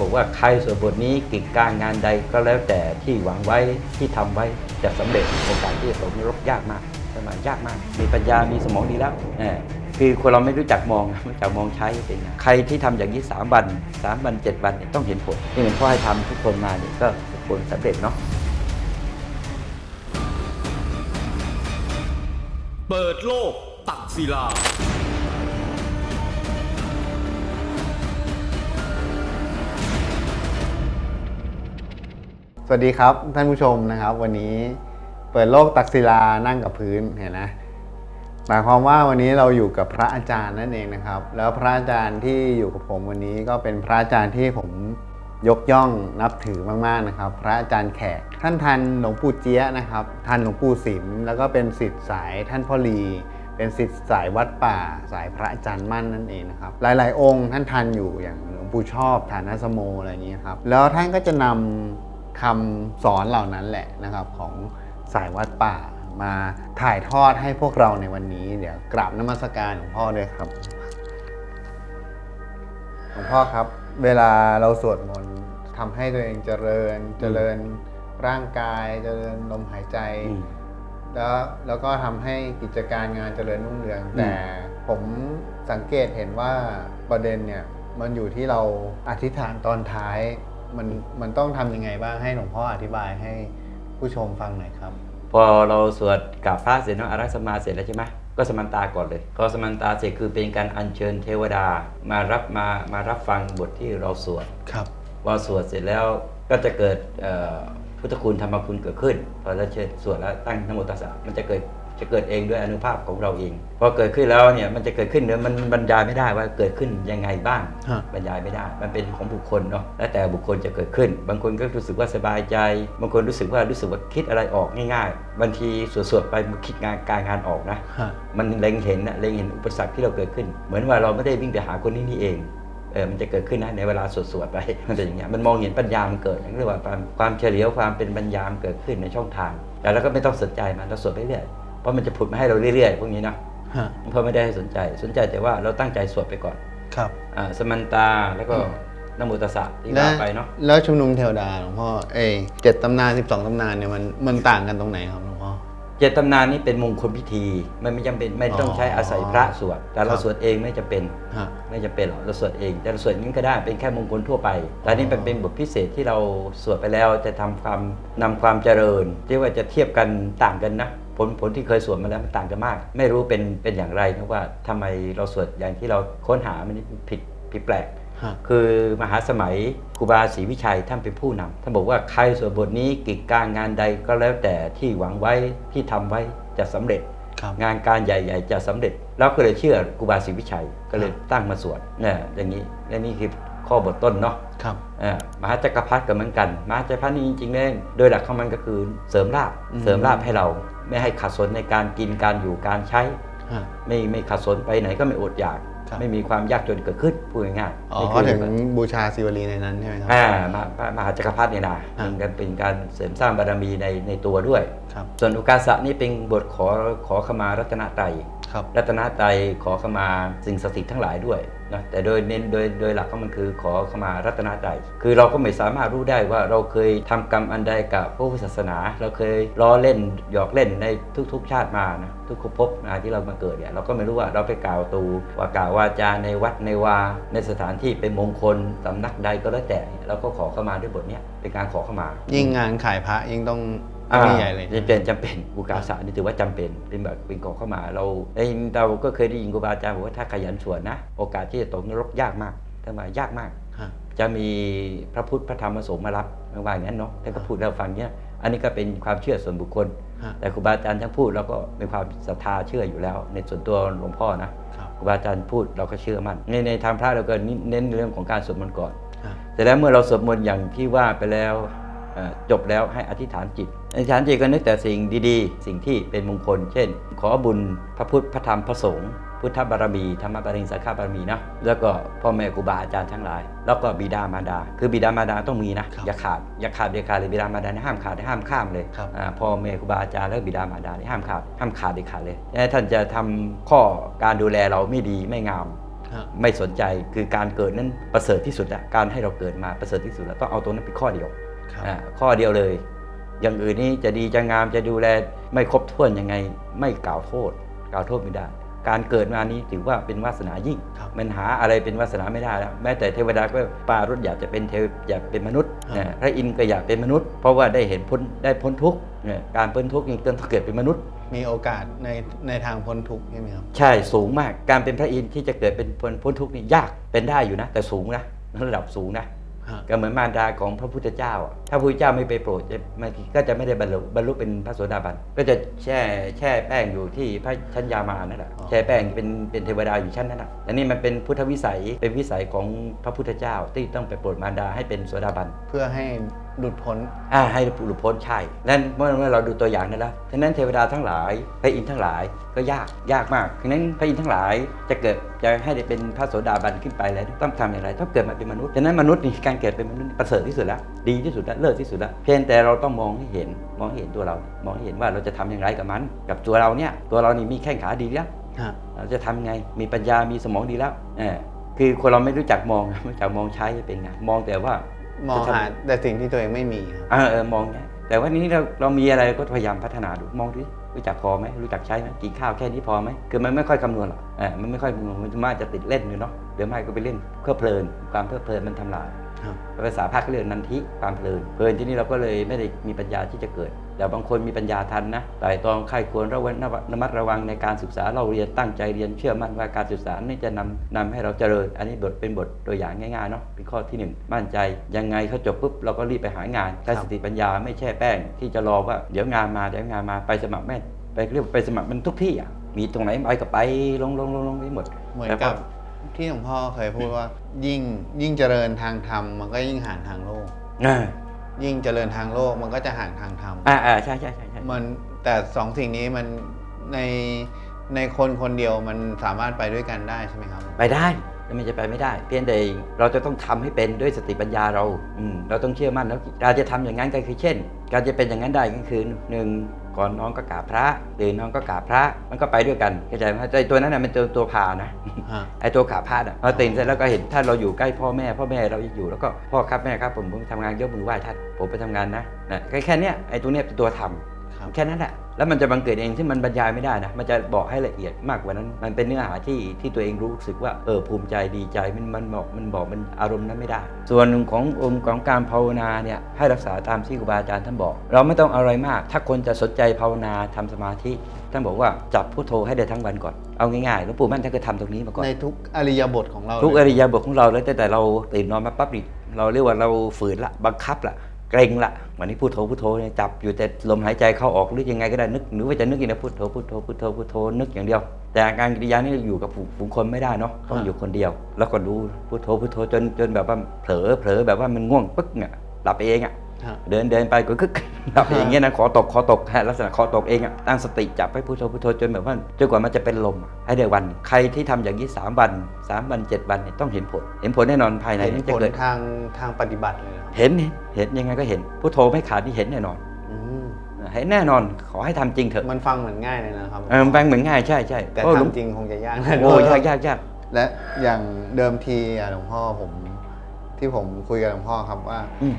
บอกว่าใครสวดบทนี้กิจการงานใดก็แล้วแต่ที่หวังไว้ที่ทำไว้จะสำเร็จโอกาสที่จะตกนรกยากมากสมายากมาก มีปัญญามีสมองดีแล้วเออคือคนเราไม่รู้จักมองไม่รู้จักมองใช้เป็นใครที่ทำอย่างนี้สามวันสามวันเจ็ดวันเนี่ยต้องเห็นผลที่หลวงพ่อให้ทำทุกคนมาเนี่ยก็ผลสำเร็จเนาะเปิดโลกตักศิลา สวัสดีครับท่านผู้ชมนะครับ วันนี้เปิดโลกตักศิลานั่งกับพื้นเห็นนะหมายความว่าวันนี้เราอยู่กับพระอาจารย์นั่นเองนะครับ แล้วพระอาจารย์ที่อยู่กับผมวันนี้ก็เป็นพระอาจารย์ที่ผมยกย่องนับถือมากๆนะครับ พระอาจารย์แขกท่านทันหลวงปู่เจี๊ยนะครับทันหลวงปู่สิมแล้วก็เป็นศิษย์สายท่านพ่อลีเป็นศิษย์สายวัดป่า สายพระอาจารย์มั่นนั่นเองนะครับ หลาย ๆ องค์ท่านทันอยู่อย่างหลวงปู่ชอบฐานะสโมอะไรอย่างนี้ครับแล้วท่านก็จะนำ คำสอนเหล่านั้นแหละนะครับของสายวัดป่ามาถ่ายทอดให้พวกเราในวันนี้ เดี๋ยวกราบนมัสการหลวงพ่อด้วยครับหลวงพ่อครับ เวลาเราสวดมนต์ทำให้ตัวเองเจริญเจริญร่างกาย เจริญลมหายใจอืมแล้วแล้วก็ทำให้กิจการงานเจริญรุ่งเรือง แต่ผมสังเกตเห็นว่าประเด็นเนี่ยมันอยู่ที่เราอธิษฐานตอนท้าย มันมันต้องทำยังไงบ้างให้หลวงพ่ออธิบายให้ผู้ชมฟังหน่อยครับ พอเราสวดกับพระเสร็จเนาะอารักษมาเสร็จแล้วใช่ไหมก็สมันตาก่อนเลยก็สมันตาเสร็จคือเป็นการอัญเชิญเทวดามารับมามารับฟังบทที่เราสวด ครับ พอสวดเสร็จแล้วก็จะเกิดเอ่อพุทธคุณธรรมคุณเกิดขึ้น พอเราเชิญสวดแล้วตั้งนโมตัสสะมันจะเกิด จะเกิดเองด้วยอนุภาพของเราเองพอเกิดขึ้นแล้วเนี่ยมันจะเกิดขึ้นเดี๋ยวมันบรรยายไม่ได้ว่าเกิดขึ้นยังไงบ้าง ฮะ บรรยายไม่ได้ มันเป็นของบุคคลเนาะแล้วแต่บุคคลจะเกิดขึ้น บางคนก็รู้สึกว่าสบายใจ บางคนรู้สึกว่ารู้สึกว่าคิดอะไรออกง่ายๆ บางทีสวดๆไปมันคิดงานการงานออกนะ ฮะ มันเล็งเห็นนะเล็งเห็นอุปสรรคที่เราเกิดขึ้น เหมือนว่าเราไม่ได้วิ่งไปหาคนนี้นี่เองเออมันจะเกิดขึ้นนะในเวลาสวดๆไป มันเป็นอย่างเงี้ยมันมองเห็นปัญญามันเกิดเรียกว่าความความเฉลียวความเป็นปัญญามันเกิดขึ้นในช่องทางแต่เราก็ไม่ต้องสนใจมันเราสวดไปเรื่อย เพราะมันจะผุดมาให้เราเรื่อยๆ พวกนี้เนาะฮะเพราะไม่ได้ให้สนใจ สนใจแต่ว่าเราตั้งใจสวดไปก่อน ครับอ่าสมันตาแล้วก็นโมตัสสะที่และว่าไปเนาะแล้วชุมนุมเทวดาหลวงพ่อเอยเจ็ดตำนานสิบสองตำนานเนี่ยมันมันต่างกันตรงไหนครับหลวงพ่อเจตำนานนี้เป็นมงคลพิธี มันไม่จำเป็นไม่ต้องใช้อาศัยพระสวด แต่เราครับสวดเองไม่จำเป็นฮะไม่จำเป็นหรอกเราสวดเองแต่เราสวดนี้ก็ได้เป็นแค่มงคลทั่วไปแต่นี่เป็นเป็นบทพิเศษที่เราสวดไปแล้วจะทำความนำความเจริญที่ว่าจะเทียบกันต่างกันนะ ผลผลที่เคยสวดมาแล้วมันต่างกันมาก ไม่รู้เป็นเป็นอย่างไรนะว่าทำไมเราสวดอย่างที่เราค้นหามันผิดผิดแปลกฮะคือมหาสมัยครูบาศรีวิชัยท่านเป็นผู้นำท่านบอกว่าใครสวดบทนี้กิจการงานใดก็แล้วแต่ที่หวังไว้ที่ทำไว้จะสำเร็จครับงานการใหญ่ ๆ จะสำเร็จ แล้วก็เลยเชื่อครูบาศรีวิชัยก็เลยตั้งมาสวดเนี่ยอย่างนี้และนี่คือ ข้อบทต้นเนาะครับอ่ามหาจักรพรรดิก็เหมือนกันมหาจักรพรรดินี่จริงๆเนี่ยโดยหลักของมันก็คือเสริมลาบอืมเสริมลาบให้เราไม่ให้ขัดสนในการกินการอยู่การใช้ฮะไม่ไม่ขัดสนไปไหนก็ไม่อดอยากครับไม่มีความยากจนเกิดขึ้นพูดง่ายๆอ๋อนี่เขาคือถึงบูชาศิวลีในนั้นใช่ไหมครับอ่ามหามหาจักรพรรดิเนี่ยนะอ่าเป็นการเป็นการเสริมสร้างบารมีในในตัวด้วยครับส่วนอุกาสะนี่เป็นบทขอขอขมารัตนตรัยครับรัตนตรัยขอขมาสิ่งศักดิ์สิทธิ์ทั้งหลายด้วย นะแต่โดยเน้นโดยโดยหลักของมันคือขอขมารัตนตรัยคือเราก็ไม่สามารถรู้ได้ว่าเราเคยทำกรรมอันใดกับพระพุทธศาสนา เราเคยล้อเล่นหยอกเล่นในทุก ๆ ชาติมานะทุกภพนะที่เรามาเกิดเนี่ยเราก็ไม่รู้ว่าเราไปกล่าวตูว่ากล่าววาจาในวัดในวา ในสถานที่เป็นมงคลสำนักใดก็แล้วแต่เราก็ขอเข้ามาด้วยบทเนี้ยเป็นการขอเข้ามา ยิ่งงานขายพระยิ่งต้อง อ่านี่ใหญ่เลยจำเป็นจำเป็นอุกาสะนี่ถือว่าจำเป็นเป็นแบบเป็นกองเข้ามาเราเอ้ยเราก็เคยได้ยินครูบาอาจารย์บอกว่าถ้าขยันสวดนะ โอกาสที่จะตกนรกยากมากถ้ามายากมากฮะจะมีพระพุทธพระธรรมพระสงฆ์มารับไม่ว่าอย่างนั้นเนาะท่านก็พูดให้เราฟังเนี้ยอันนี้ก็เป็นความเชื่อส่วนบุคคลฮะแต่ครูบาอาจารย์ท่านพูดเราก็มีความศรัทธาเชื่ออยู่แล้ว ในส่วนตัวหลวงพ่อนะครับครูบาอาจารย์พูดเราก็เชื่อมั่นในในทางพระเราก็เน้นเรื่องของการสวดมนต์ก่อนฮะแต่แล้วเมื่อเราสวดมนต์อย่างที่ว่าไปแล้วเอ่อ จบแล้วให้อธิษฐานจิต อธิษฐานจิตก็นึกแต่สิ่งดีๆ สิ่งที่เป็นมงคล เช่น ขอบุญพระพุทธพระธรรมพระสงฆ์พุทธบารมีธรรมบารมีสังฆบารมีนะแล้วก็พ่อแม่ครูบาอาจารย์ทั้งหลาย แล้วก็บิดามารดา คือบิดามารดาต้องมีนะครับอย่าขาดอย่าขาดเด็ดขาดเลยบิดามารดานี่ห้ามขาดห้ามข้ามเลยครับอ่าพ่อแม่ครูบาอาจารย์แล้วก็บิดามารดานี่ห้ามขาดห้ามขาดเด็ดขาดเลยถ้าท่านจะทำข้อการดูแลเราไม่ดีไม่งามฮฮะไม่สนใจคือการเกิดนั้นประเสริฐที่สุดอะการให้เราเกิดมาประเสริฐที่สุดแล้วต้องเอาตัวนั้นเป็นข้อเดียวครับอ่า ข้อเดียวเลย อย่างอื่นนี่จะดีจะงามจะดูแลไม่ครบถ้วนยังไง ไม่กล่าวโทษ กล่าวโทษไม่ได้ การเกิดมานี้ถือว่าเป็นวาสนายิ่งครับมันหาอะไรเป็นวาสนาไม่ได้แล้ว แม้แต่เทวดาก็ปรารถอยากจะเป็นเทวอยากเป็นมนุษย์ครับนะพระอินทร์ก็อยากเป็นมนุษย์ เพราะว่าได้เห็นพ้นได้พ้นทุกข์เนี่ยการพ้นทุกข์ยังต้องเกิดเป็นมนุษย์มีโอกาสในในทางพ้นทุกข์ใช่ไหมครับ ใช่สูงมากการเป็นพระอินทร์ที่จะเกิดเป็นพ้นพ้นทุกข์นี่ยากเป็นได้อยู่นะ แต่สูงนะระดับสูงนะฮะ ก็เหมือนมารดาของพระพุทธเจ้าอะถ้าพระพุทธเจ้าไม่ไปโปรดจะมันก็จะไม่ได้บรรลุบรรลุเป็นพระโสดาบัน ก็จะแช่แช่แป้งอยู่ที่พระชั้นยามานั่นแหละอ๋อแช่แป้งเป็นเป็นเทวดาอยู่ชั้นนั้นน่ะอันนี้มันเป็นพุทธวิสัยเป็นวิสัยของพระพุทธเจ้าที่ต้องไปโปรดมารดาให้เป็นโสดาบัน เพื่อให้ หลุดพ้น อ่าให้หลุดพ้นใช่นั่นเมื่อเมื่อเราดูตัวอย่างนั้นแล้วฉะนั้นเทวดาทั้งหลายพระอินทร์ทั้งหลายก็ยากยากมากฉะนั้นพระอินทร์ทั้งหลายจะเกิดจะให้ได้เป็นพระโสดาบันขึ้นไปแล้วต้องทำอย่างไรต้องเกิดมาเป็นมนุษย์ฉะนั้นมนุษย์นี่การเกิดเป็นมนุษย์ประเสริฐที่สุดแล้วดีที่สุดแล้วเลิศที่สุดแล้วเพียงแต่เราต้องมองให้เห็นมองให้เห็นตัวเรา มองให้เห็นว่าเราจะทำอย่างไรกับมัน กับตัวเราเนี่ยตัวเรานี่มีแข้งขาดีแล้วฮะเราจะทำไงมีปัญญามีสมองดีแล้วเออคือคนเราไม่รู้จักมองไม่รู้จักมองใช้เป็นไงมองแต่ว่า มองจะทำหาแต่สิ่งที่ตัวเองไม่มีครับ เออเออมองไงแต่ว่านี้เราเรามีอะไรก็พยายามพัฒนาดูมองดูดิรู้จักพอไหมรู้จักใช้ไหมกินข้าวแค่นี้พอไหมคือมันไม่ค่อยคำนวณหรอกเออมันไม่ค่อยคำนวณมันมากจะติดเล่นอยู่เนาะเดี๋ยวไม่ก็ไปเล่นเพื่อเพลิน ความเพลิดเพลินมันทำลายครับ ภาษาภาคเรียกนันทิความเพลินเพลินที่นี่เราก็เลยไม่ได้มีปัญญาที่จะเกิด แต่บางคนมีปัญญาทันนะแต่ตองใครควรระวังระมัดระวังในการศึกษาเราเรียนตั้งใจเรียนเชื่อมั่นว่าการศึกษานี่จะนำนำให้เราเจริญ อันนี้บทเป็นบทตัวอย่างง่ายๆเนาะเป็นข้อที่หนึ่งมั่นใจยังไงเขาจบปุ๊บเราก็รีบไปหางานใช้สติปัญญาไม่แช่แป้ง ที่จะรอว่าเดี๋ยวงานมาเดี๋ยวงานมาไปสมัครแม่นไปเรียกว่าไปสมัครมันทุกที่อะมีตรงไหนไปก็ไปลงลงลงลงไปหมดเหมือนแล้วกับที่หลวงพ่อเคยพูดว่ายิ่งยิ่งเจริญทางธรรมมันก็ยิ่งห่างทางโลกอ่า ยิ่งเจริญทางโลกมันก็จะห่างทางธรรมอ่าอ่าใช่ใช่ใช่ใช่มันแต่สองสิ่งนี้มันในในคนคนเดียวมันสามารถไปด้วยกันได้ใช่ไหมครับ ไปได้แต่มันจะไปไม่ได้ เพียงแต่เราจะต้องทำให้เป็นด้วยสติปัญญาเรา อืมเราต้องเชื่อมั่นแล้วการจะทำอย่างนั้นก็คือเช่น การจะเป็นอย่างนั้นได้ก็คือหนึ่ง ก่อนน้องก็กราบพระตื่นน้องก็กราบพระมันก็ไปด้วยกันเข้าใจไหมแต่ตัวนั้นน่ะเป็นตัวตัวพานะฮะไอ้ตัวขาพาดอะพอตื่นเสร็จแล้วก็เห็นถ้าเราอยู่ใกล้พ่อแม่พ่อแม่เราอยู่แล้วก็พ่อครับแม่ครับผมผมทำงานยกมือไหว้ท่านผมไปทำงานนะนะแค่แค่เนี้ยไอ้ตัวเนี้ยเป็นตัวทำครับ แค่นั้นแหละแล้วมันจะบังเกิดเองที่มันบรรยายไม่ได้นะมันจะบอกให้ละเอียดมากกว่านั้น มันเป็นเนื้อหาที่ที่ตัวเองรู้สึกว่าเออภูมิใจดีใจมันมันบอกมันบอกมันอารมณ์นั้นไม่ได้ ส่วนขององค์ของการภาวนาเนี่ยให้รักษาตามที่ครูบาอาจารย์ท่านบอก เราไม่ต้องเอาอะไรมาก ถ้าคนจะสนใจภาวนาทำสมาธิท่านบอกว่าจับพุทโธให้ได้ทั้งวันก่อนเอาง่ายๆหลวงปู่มั่นท่านก็ทำตรงนี้มาก่อนในทุกอริยบทของเรา ทุกเลอยริยาบทของเราแล้วแต่แต่เราตื่นนอนมาปั๊บนี่เราเรียกว่าเราฝืนละบังคับละ เกรงละวันนี้พูดโธพูดโธเนี่ยจับอยู่แต่ลมหายใจเข้าออกหรือยังไงก็ได้นึกหรือว่าจะนึกอย่างนี้พูดโธพูดโธพูดโธพูดโธนึกอย่างเดียว แต่อาการกิริยานี่อยู่กับฝูงคนไม่ได้เนาะต้องอยู่คนเดียว แล้วก็ดูพูดโธพูดโธจนจนแบบว่าเผลอเผลอแบบว่ามันง่วงปึ๊กเนี่ยหลับเองอะฮะ เดินเดินไปก็คึกหลับอย่างเงี้ยนะขอตกขอตกฮะลักษณะขอตกเองอะตั้งสติจับให้พุทโธพุทโธจนแบบว่าจนกว่ามันจะเป็นลมอะให้ได้วัน ใครที่ทำอย่างนี้สามวันสามวันเจ็ดวันเนี่ยต้องเห็นผล เห็นผลแน่นอนภายในเห็นจะผลเกิดทางทางปฏิบัติเลยเหรอครับเห็นเห็นเห็นยังไงก็เห็นพุทโธไม่ขาดที่เห็นแน่นอนอืมเห็นแน่นอนขอให้ทำจริงเถอะมันฟังเหมือนง่ายเลยนะครับเออมันแปลงเหมือนง่ายใช่ใช่แต่เพราะหลวงทำจริงคงจะยากนะโอ้ยากยากยากและอย่างเดิมทีอะหลวงพ่อผมที่ผมคุยกับหลวงพ่อครับว่าอืม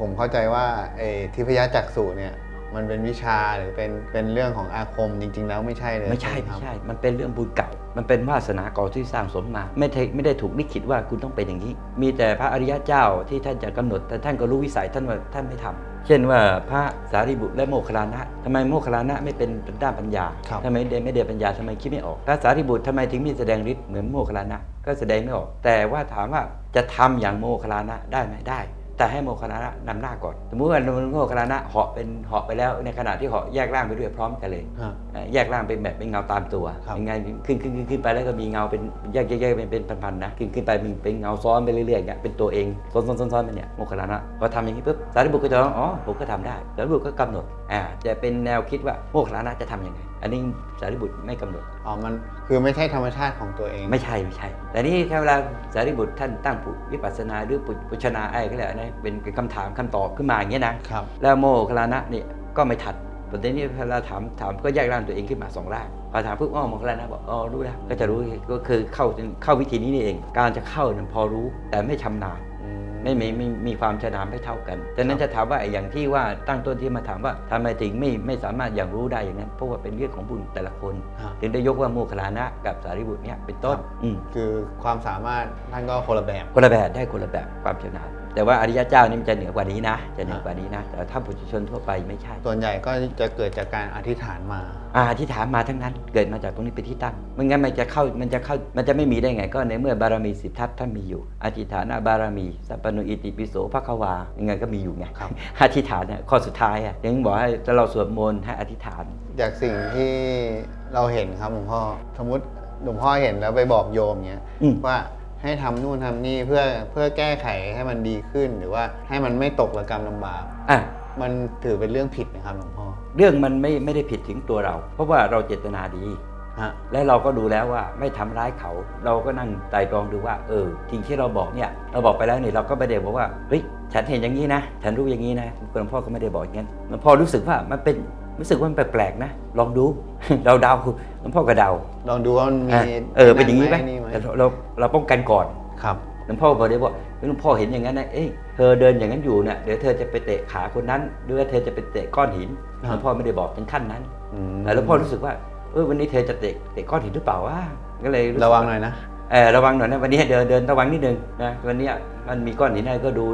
ผมเข้าใจว่าไอ้ทิพยจักษุเนี่ยมันเป็นวิชาหรือเป็นเป็นเรื่องของอาคมจริง ๆ แล้วไม่ใช่เลยไม่ใช่หไม่ครับใช่ มันเป็นเรื่องบุญเก่า มันเป็นวาสนาเก่าที่สร้างสมมา ไม่ได้ไม่ได้ถูกลิขิตว่าคุณต้องเป็นอย่างนี้ มีแต่พระอริยเจ้าที่ท่านจะกำหนด แต่ท่านก็รู้วิสัยท่านว่าท่านไม่ทำเช่นว่าพระสารีบุตรและโมคคัลลานะทำไมโมคคัลลานะไม่เป็นด้านปัญญาครับทำไมเดนไม่เดนปัญญาทำไมคิดไม่ออกพระสารีบุตรทำไมถึงมีแสดงฤทธิ์เหมือนโมคคัลลานะก็แสดงไม่ออก แต่ว่าถามว่าจะทำอย่างโมคคัลลานะได้ไหมได้ แต่ให้โมคคัลลานะนำหน้าก่อนสมมติว่าโมคคัลลานะเหาะเป็นเหาะไปแล้วในขณะที่เหาะแยกร่างไปด้วยพร้อมกันเลยฮะเอ่อแยกร่างเป็นแบบเป็นเงาตามตัวครับยังไงขึ้นขึ้นขึ้นขึ้นไปแล้วก็มีเงาเป็นแยกแยกแยกเป็นเป็นพันๆนะขึ้นขึ้นไปเป็นเป็นเงาซ้อนไปเรื่อยๆอย่างเงี้ยเป็นตัวเองซ้อนซ้อนซ้อนซ้อนไปเนี่ยโมคคัลลานะพอทำอย่างนี้ปุ๊บสารีบุตรก็จะร้องอ๋อผมก็ทำได้สารีบุตรก็กำหนดอ่าจะเป็นแนวคิดว่าโมคคัลลานะจะทำยังไง อันนี้สารีบุตรไม่กำหนดอ๋อมันคือไม่ใช่ธรรมชาติของตัวเอง ไม่ใช่ไม่ใช่ แต่นี่แค่เวลาสารีบุตรท่านตั้งปุวิปัสสนาหรือปุปุชนาไอ้ก็แล้วนะเป็นเป็นคำถามคำตอบขึ้นมาอย่างเงี้ยนะครับแล้วโมคคัลลานะเนี่ยก็ไม่ทันประเด็นนี้เวลาถามถามก็แยกร่างตัวเองขึ้นมาสองร่างพอถามปุ๊บอ๋อมองแล้วนะบอกอ๋อรู้แล้วก็จะรู้ก็คือเข้าเข้าวิธีนี้นี่เอง การจะเข้าเนี่ยพอรู้แต่ไม่ชำนาญอืม ไม่มีไม่มีความชำนาญไม่เท่ากันดังนั้นจะถามว่าไอ้อย่างที่ว่าตั้งต้นที่มาถามว่าทำไมถึงไม่ไม่สามารถอย่างรู้ได้อย่างนั้นเพราะว่าเป็นเรื่องของบุญแต่ละคนครับถึงได้ยกว่าโมคคัลลานะกับสารีบุตรเนี่ยเป็นต้นครับอืมคือความสามารถท่านก็คนละแบบคนละแบบได้คนละแบบความชำนาญ แต่ว่าอริยเจ้านี่มันจะเหนือกว่านี้นะ จะเหนือกว่านี้นะ แต่ถ้าปุถุชนทั่วไปไม่ใช่ ส่วนใหญ่ก็จะเกิดจากการอธิษฐานมาอาอธิษฐานมาทั้งนั้น เกิดมาจากตรงนี้เป็นที่ตั้งไม่งั้นมันจะเข้า มันจะเข้า มันจะไม่มีได้ไง ก็ในเมื่อบารมีสิทธัตถ์ท่านมีอยู่ อธิษฐานบารมี สัพพนุอิติปิโสภควา ยังไงก็มีอยู่ไงครับอธิษฐานเนี่ยข้อสุดท้ายอะยังบอกให้ถ้าเราสวดมนต์ให้อธิษฐาน จากสิ่งที่เราเห็นครับหลวงพ่อ สมมติหลวงพ่อเห็นแล้วไปบอกโยมเนี้ยอืมว่า ให้ทำนู่นทำนี่เพื่อเพื่อแก้ไขให้มันดีขึ้น หรือว่าให้มันไม่ตกระกรรมลำบาก อะ มันถือเป็นเรื่องผิดนะครับหลวงพ่อเรื่องมันไม่ไม่ได้ผิดถึงตัวเรา เพราะว่าเราเจตนาดี ฮะและเราก็ดูแล้วว่าไม่ทำร้ายเขา เราก็นั่งไตรตรองดูว่าเออทิ้งที่เราบอกเนี่ย เราบอกไปแล้วเนี่ยเราก็ไม่ได้บอกว่าเฮ้ยฉันเห็นอย่างนี้นะ ฉันรู้อย่างนี้นะหลวงพ่อก็ไม่ได้บอกอย่างนั้นหลวงพ่อรู้สึกว่ามันเป็น รู้สึกว่ามันแปลกๆนะ ลองดูเราเดาหลวงพ่อก็เดาลองดูว่ามันมีอะเออเป็นอย่างนี้ไหมนี่ไหมแต่เราเราเราป้องกันก่อนครับหลวงพ่อบอกได้ว่าเฮ้ยหลวงพ่อเห็นอย่างนั้นนะเอ้ยเธอเดินอย่างนั้นอยู่เนี่ยเดี๋ยวเธอจะไปเตะขาคนนั้นหรือว่าเธอจะไปเตะก้อนหินครับหลวงพ่อไม่ได้บอกถึงขั้นนั้นอืมแต่หลวงพ่อรู้สึกว่าเออวันนี้เธอจะเตะเตะก้อนหินหรือเปล่าวะก็เลยสึกระวังหน่อยนะเออระวังหน่อยนะวันนี้เดินเดินระวังนิดนึงนะวันเนี้ยมันมีก้อนหินอะไรก็ดู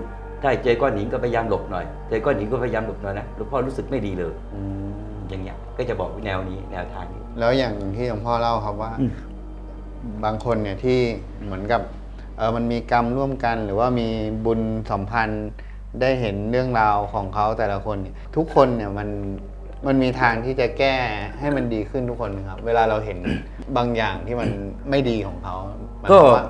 ถ้าเจอก้อนหินก็พยายามหลบหน่อย เจอก้อนหินก็พยายามหลบหน่อยนะหลวงพ่อรู้สึกไม่ดีเลยอืมอย่างเงี้ย ก็จะบอกแนวนี้แนวทางนี้ แล้วอย่างที่หลวงพ่อเล่าครับว่าอืมบางคนเนี่ยที่เหมือนกับเออมันมีกรรมร่วมกัน หรือว่ามีบุญสัมพันธ์ได้เห็นเรื่องราวของเขาแต่ละคนเนี่ยทุกคนเนี่ยมันมันมีทางที่จะแก้ให้มันดีขึ้นทุกคนนะครับ เวลาเราเห็นบางอย่างที่มันไม่ดีของเขาหมายก็ความว่า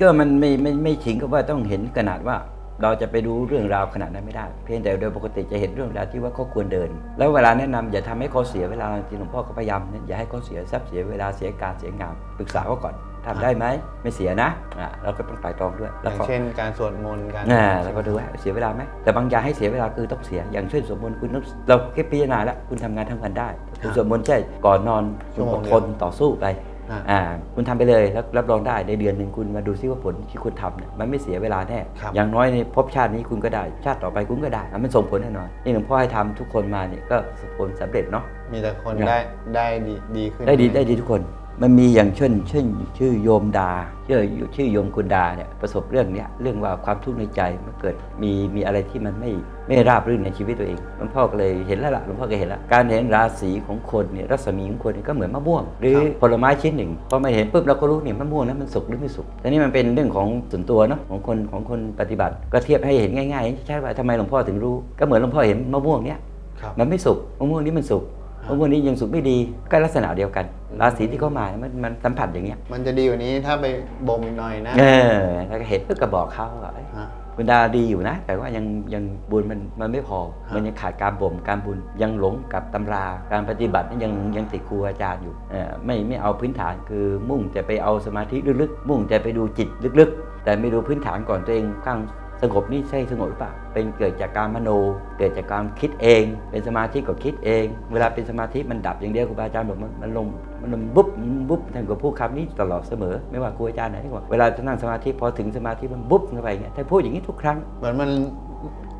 ก็มันไม่ไม่ไม่ถึงกับว่าต้องเห็นขนาดว่า เราจะไปรู้เรื่องราวขนาดนั้นไม่ได้ เพียงแต่โดยปกติจะเห็นเรื่องราวที่ว่าเขาควรเดิน แล้วเวลาแนะนำอย่าทำให้เขาเสียเวลาจริงๆหลวงพ่อก็พยายามเนี่ยอย่าให้เขาเสียทรัพย์เสียเวลาเสียการเสียงานปรึกษาเขาก่อนทำได้ไหมไม่เสียนะอะเราก็ต้องไต่ตรองด้วยอแล้วย่างก็เช่นการสวดมนต์กันอ่าแล้วก็ดูว่าเสียเวลาไหมแต่บางอย่างให้เสียเวลาคือต้องเสียอย่างเช่นสวดมนต์คุณต้องเราแค่พิจารณาแล้วคุณทำงานทั้งวันได้คุณสวดมนต์ใช่ก่อนนอนคุณอดทนต่อสู้ไป อ่าอ่าคุณทำไปเลยแล้วรับรองได้ในเดือนหนึ่งคุณมาดูซิว่าผลที่คุณทำเนี่ยมันไม่เสียเวลาแน่ครับอย่างน้อยในภพชาตินี้คุณก็ได้ ชาติต่อไปคุณก็ได้อะมันส่งผลแน่นอนนี่หลวงพ่อให้ทำทุกคนมาเนี่ยก็ผลสำเร็จเนาะมีแต่คนครับได้ได้ดีดีขึ้นได้ดีได้ดีทุกคน มันมีอย่างเช่นเช่นชื่อโยมดาชื่อชื่อโยมคุณดาเนี่ยประสบเรื่องเนี้ยเรื่องว่าความทุกข์ในใจมันเกิดมีมีอะไรที่มันไม่ไม่ราบรื่นในชีวิตตัวเองหลวงพ่อก็เลยเห็นแล้วล่ะหลวงพ่อก็เห็นแล้วการเห็นราศีของคนเนี่ยรัศมีของคนเนี่ยก็เหมือนมะม่วง หรือผลไม้ชิ้นหนึ่งพอมาเห็นปุ๊บเราก็รู้เนี่ยมะม่วงนั้นมันสุกหรือไม่สุกแต่นี่มันเป็นเรื่องของส่วนตัวเนาะของคนของคนปฏิบัติก็เทียบให้เห็นง่ายๆใช่ว่าทำไมหลวงพ่อถึงรู้ ก็เหมือนหลวงพ่อเห็นมะม่วงเนี่ยครับมันไม่สุกมะม่วงนี้มันสุกครับมะม่วงนี้ยังสุกไม่ดีก็ลักษณะเดียวกัน ราศีที่เข้ามามันมันสัมผัสอย่างเงี้ยมันจะดีกว่านี้ถ้าไปบ่มหน่อยนะ เออแล้วก็เห็นเพื่อก็บอกเขาว่าเอ้ยฮะ คุณดาดีอยู่นะ แต่ว่ายังยังบุญมันมันไม่พอ ครับ มันยังขาดการบ่มการบุญยังหลงกับตำราการปฏิบัตินี่ยังยังติดครูอาจารย์อยู่เออไม่ไม่เอาพื้นฐานคือมุ่งจะไปเอาสมาธิลึกๆมุ่งจะไปดูจิตลึกๆ แต่ไม่ดูพื้นฐานก่อนตัวเองข้าง สงบนี่ใช่สงบหรือเปล่า เป็นเกิดจากการมโน เกิดจากการคิดเอง เป็นสมาธิก็คิดเอง เวลาเป็นสมาธิมันดับอย่างเดียวครูบาอาจารย์บอกมันมันลงมันลงบุ๊บมันบุ๊บท่านก็พูดคำนี้ตลอดเสมอ ไม่ว่าครูอาจารย์ไหนก็บอกเวลาจะนั่งสมาธิพอถึงสมาธิมันบุ๊บเข้าไปอย่างเงี้ยท่านพูดอย่างนี้ทุกครั้ง เหมือนมัน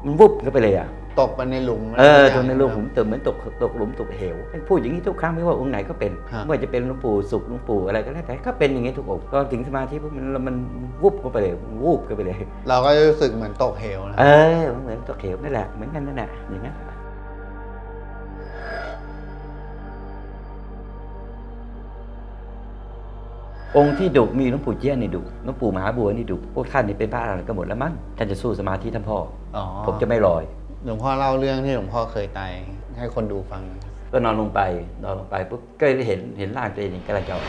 มันบุ๊บเข้าไปเลยอะ ตกไปในหลุมเอออะไรตรงในรูปย่างผมเติมเหมือนตกตกหลุมตกเหวท่านพูดอย่างนี้ทุกครั้งไม่ว่าองค์ไหนก็เป็นฮะไม่ว่าจะเป็นหลวงปู่สุขหลวงปู่อะไรก็แล้วแต่ก็เป็นอย่างนี้ทุกองค์ก็ถึงสมาธิปุ๊บมันมันวุบเข้าไปเลยมันวูบเข้าไปเลย เราก็รู้สึกเหมือนตกเหวนะเออมันเหมือนตกเหวนั่นแหละเหมือนกันนั่นแหละอย่างนั้นองค์ที่ดุมีหลวงปู่เจี้ยนนี่ดุหลวงปู่มหาบัวนี่ดุพวกท่านนี่เป็นพระอะไรกันหมดแล้วมั้งท่านจะสู้สมาธิท่านพ่ออ๋อผมจะไม่ลอย หลวงพ่อเล่าเรื่องที่หลวงพ่อเคยตายให้คนดูฟัง ก็นอนลงไปนอนลงไปปุ๊บก็เห็นเห็นร่างตัวเองกำลังจะออก